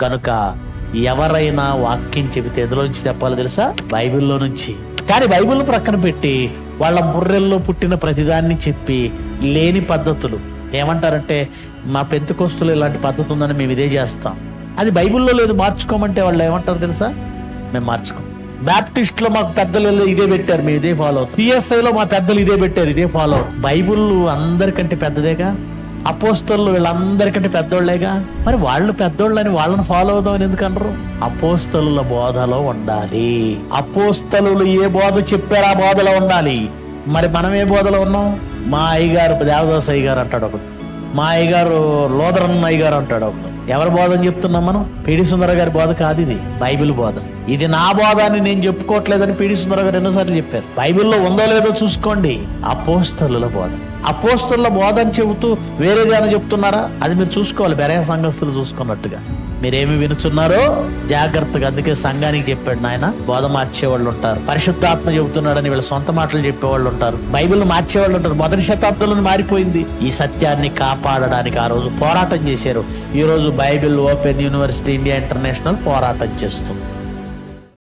కనుక ఎవరైనా వాక్యం చెబితే ఎందులో నుంచి చెప్పాలో తెలుసా? బైబిల్లో నుంచి. కానీ బైబిల్ ప్రక్కన పెట్టి వాళ్ళ బుర్రెల్లో పుట్టిన ప్రతిదాన్ని చెప్పి లేని పద్ధతులు. ఏమంటారంటే మా పెంతుకొస్తులు ఇలాంటి పద్ధతి ఉందని మేము ఇదే చేస్తాం. అది బైబిల్లో లేదు మార్చుకోమంటే వాళ్ళు ఏమంటారు తెలుసా? మేము మార్చుకోం. బ్యాప్టిస్ట్లో మాకు పెద్దలు ఇదే పెట్టారు మేము ఇదే ఫాలో అవుతాం. పిఎస్ఐలో మా పెద్దలు ఇదే పెట్టారు ఇదే ఫాలో అవుతాం. బైబిల్ అందరికంటే పెద్దదేగా? అపోస్తలు వీళ్ళందరికంటే పెద్దోళ్ళేగా? మరి వాళ్ళు పెద్దోళ్ళని వాళ్ళని ఫాలో అవుదామని ఎందుకు అనరు? అపోస్తలుల బోధలో ఉండాలి. అపోస్తలు ఏ బోధ చెప్పారు ఆ బోధలో ఉండాలి. మరి మనం ఏ బోధలో ఉన్నాం? మా అయ్యగారు దేవదాస్ అయ్యగారు అంటాడు ఒకడు. మా అయ్యగారు లోదరన్న అయ్యగారు అంటాడు ఒకడు. ఎవరి బోధ అని చెప్తున్నాం మనం? పిడి సుందర గారి బోధ కాదు ఇది. బైబిల్ బోధ. ఇది నా బోధ అని నేను చెప్పుకోవట్లేదని పీడిస్తున్నారు సుందర గారు ఎన్నోసార్లు చెప్పారు. బైబిల్లో ఉందో లేదో చూసుకోండి. అపోస్తలుల బోధ. అపోస్తలుల బోధ అని చెబుతూ వేరేదేమైనా చెప్తున్నారా? అది మీరు చూసుకోవాలి. బెరయ సంఘస్థులు చూసుకున్నట్టుగా. మీరేమి వినుచున్నారో? జాగ్రత్తగా. అందుకే సంఘానికి చెప్పాడు నాయన. బోధ మార్చేవాళ్ళు ఉంటారు. పరిశుద్ధాత్మ చెబుతున్నాడని వీళ్ళ సొంత మాటలు చెప్పేవాళ్ళు ఉంటారు. బైబిల్ మార్చేవాళ్ళు ఉంటారు. మొదటి శతాబ్దంలో మారిపోయింది. ఈ సత్యాన్ని కాపాడడానికి ఆ రోజు పోరాటం చేశారు. ఈ రోజు Bible open university India international పోరాటం చేస్తుంది.